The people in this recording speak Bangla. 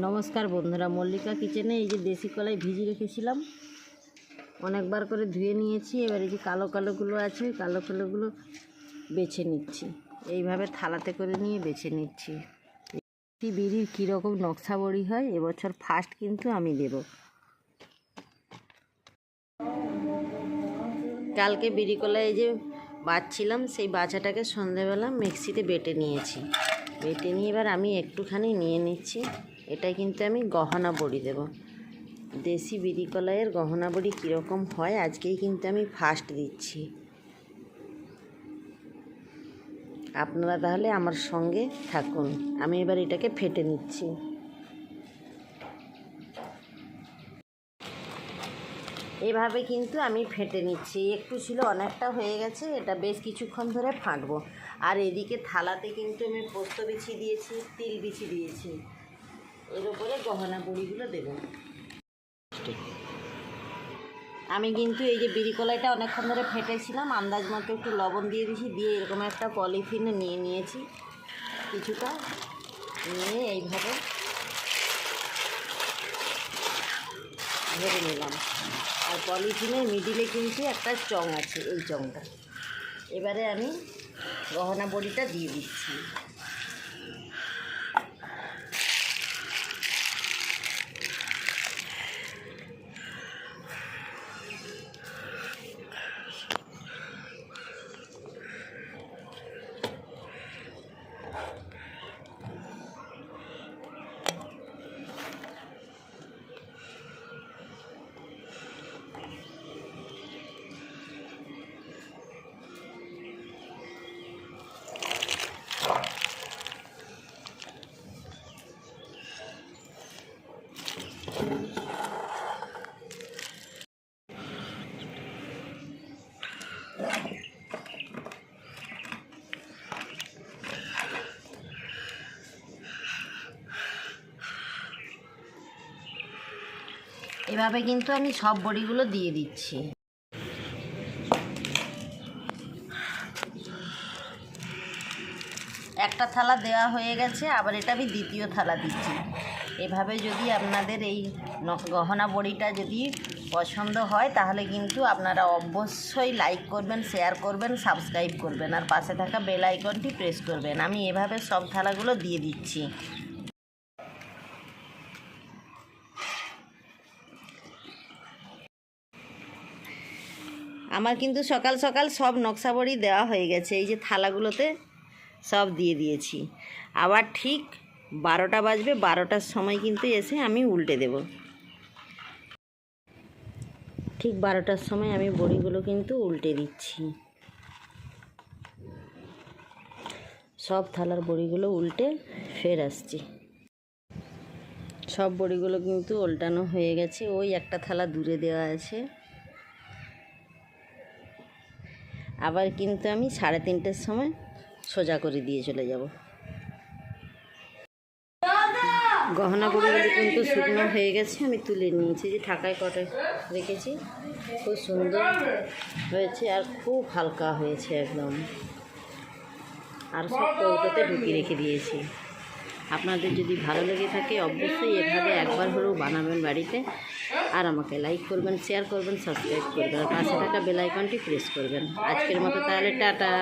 নমস্কার বন্ধুরা, মল্লিকা কিচেনে এই যে দেশি কলাই ভিজিয়ে রেখেছিলাম। অনেকবার করে ধুয়ে নিয়েছি, এবার এই যে কালো কালোগুলো আছে, কালো কালোগুলো বেছে নিচ্ছি। এইভাবে থালাতে করে নিয়ে বেছে নিচ্ছি। বিড়ির কীরকম নকশা বড়ি হয়, এবছর ফার্স্ট কিন্তু আমি দেব। কালকে বিড়ি কলাই যে বাছছিলাম সেই বাছাটাকে সন্ধেবেলা মিক্সিতে বেটে নিয়েছি। বেটে নিয়ে এবার আমি একটুখানি নিয়ে নিচ্ছি। এটা কিন্তু আমি গহনা বড়ি দেব। দেশি বিড়ি কলাইয়ের গহনা বড়ি কীরকম হয়, আজকেই কিন্তু আমি ফার্স্ট দিচ্ছি। আপনারা তাহলে আমার সঙ্গে থাকুন, আমি এবার এটাকে ফেটে নিচ্ছি। এভাবে কিন্তু আমি ফেটে নিচ্ছি, একটু ছিল অনেকটা হয়ে গেছে, এটা বেশ কিছুক্ষণ ধরে ফাটবো। আর এদিকে থালাতে কিন্তু আমি পোস্ত বিছিয়ে দিয়েছি, তিল বিছিয়ে দিয়েছি। এর উপরে গহনা বড়িগুলো দেব। আমি কিন্তু এই যে বিড়ি কলাইটা অনেকক্ষণ ধরে ফেটেছিলাম আন্দাজ মতো একটু লবণ দিয়ে দিয়েছি দিয়ে এরকম একটা পলিথিন নিয়ে নিয়েছি কিছুটা নিয়ে এইভাবে ধরে নিলাম। আর পলিথিনের মিডিলে কিন্তু একটা চং আছে এই চংটা। এবারে আমি গহনা বড়িটা দিয়ে দিচ্ছি। এভাবে কিন্তু আমি সব বড়িগুলো দিয়ে দিচ্ছি। একটা থালা দেওয়া হয়ে গেছে, আবার এটা আমি দ্বিতীয় থালা দিচ্ছি। এভাবে যদি আপনাদের এই গহনা বড়িটা যদি পছন্দ হয়, তাহলে কিন্তু আপনারা অবশ্যই লাইক করবেন শেয়ার করবেন সাবস্ক্রাইব করবেন। আর পাশে থাকা বেল আইকনটি প্রেস করবেন। আমি এভাবে সব থালাগুলো দিয়ে দিচ্ছি। আমার কিন্তু সকাল সকাল সব নকশা বড়ি দেওয়া হয়ে গেছে। এই যে থালাগুলোতে সব দিয়ে দিয়েছি। আবার ঠিক বারোটা বাজবে, বারোটার সময় কিন্তু এসে আমি উল্টে দেব। ঠিক বারোটার সময় আমি বড়িগুলো কিন্তু উল্টে দিচ্ছি। সব থালার বড়িগুলো উল্টে ফের আসছি। সব বড়িগুলো কিন্তু উল্টানো হয়ে গেছে, ওই একটা থালা দূরে দেওয়া আছে। আবার কিন্তু আমি সাড়ে তিনটের সময় সোজা করে দিয়ে চলে যাব। গহনা বড়িগুলো কিন্তু শুকনো হয়ে গেছে, আমি তুলে নিয়েছি, যে ঢাকায় কটে রেখেছি। খুব সুন্দর হয়েছে আর খুব হালকা হয়েছে একদম। আর সব কৌটোতে ঢুকিয়ে রেখে দিয়েছি। আপনাদের যদি ভালো লেগে থাকে, অবশ্যই এভাবে একবার হলেও বানাবেন বাড়িতে। আর আমাকে লাইক করবেন শেয়ার করবেন সাবস্ক্রাইব করবেন, আর পাশে থাকা বেল আইকনটি প্রেস করবেন। আজকের মতো তাহলে টাটা।